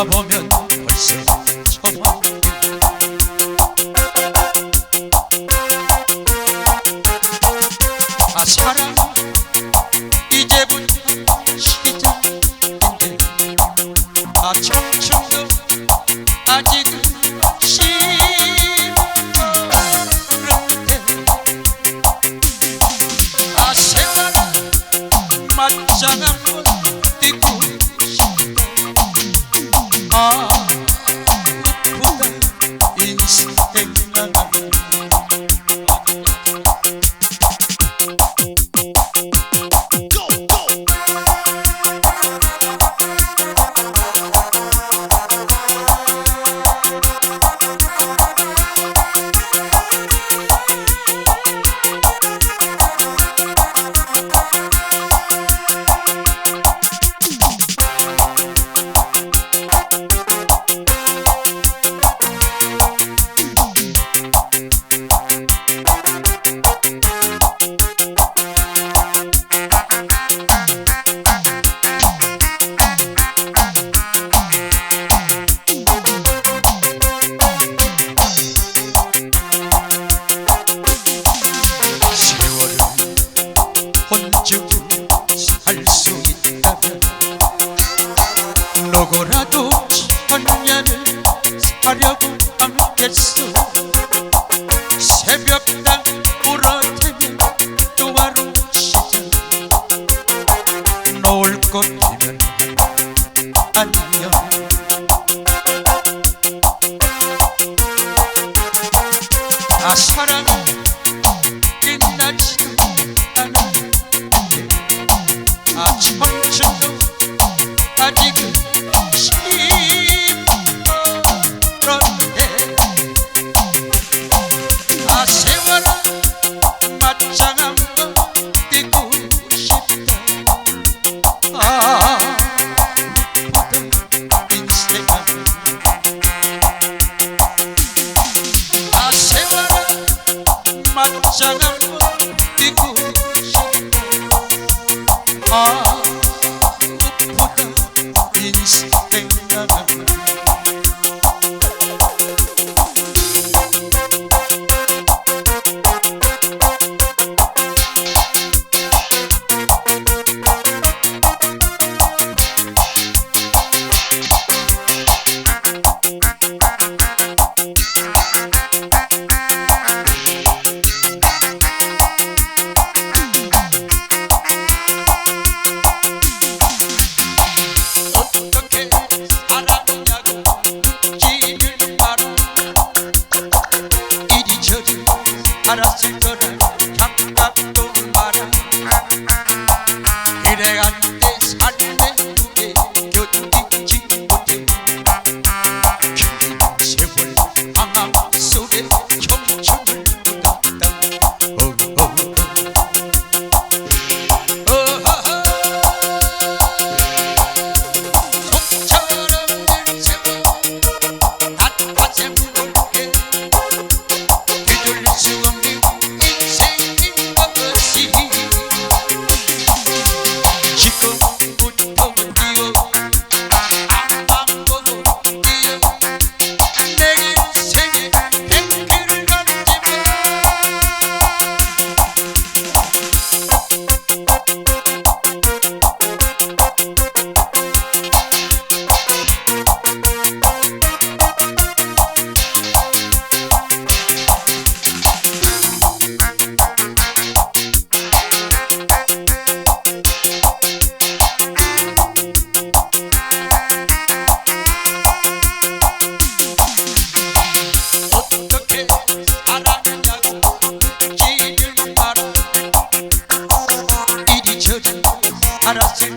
love on Oh. 왔어 새벽날 불어태면 또 하루 시작 놓을 것이면 안녕 아 사랑해. Oh. I don't see para siempre.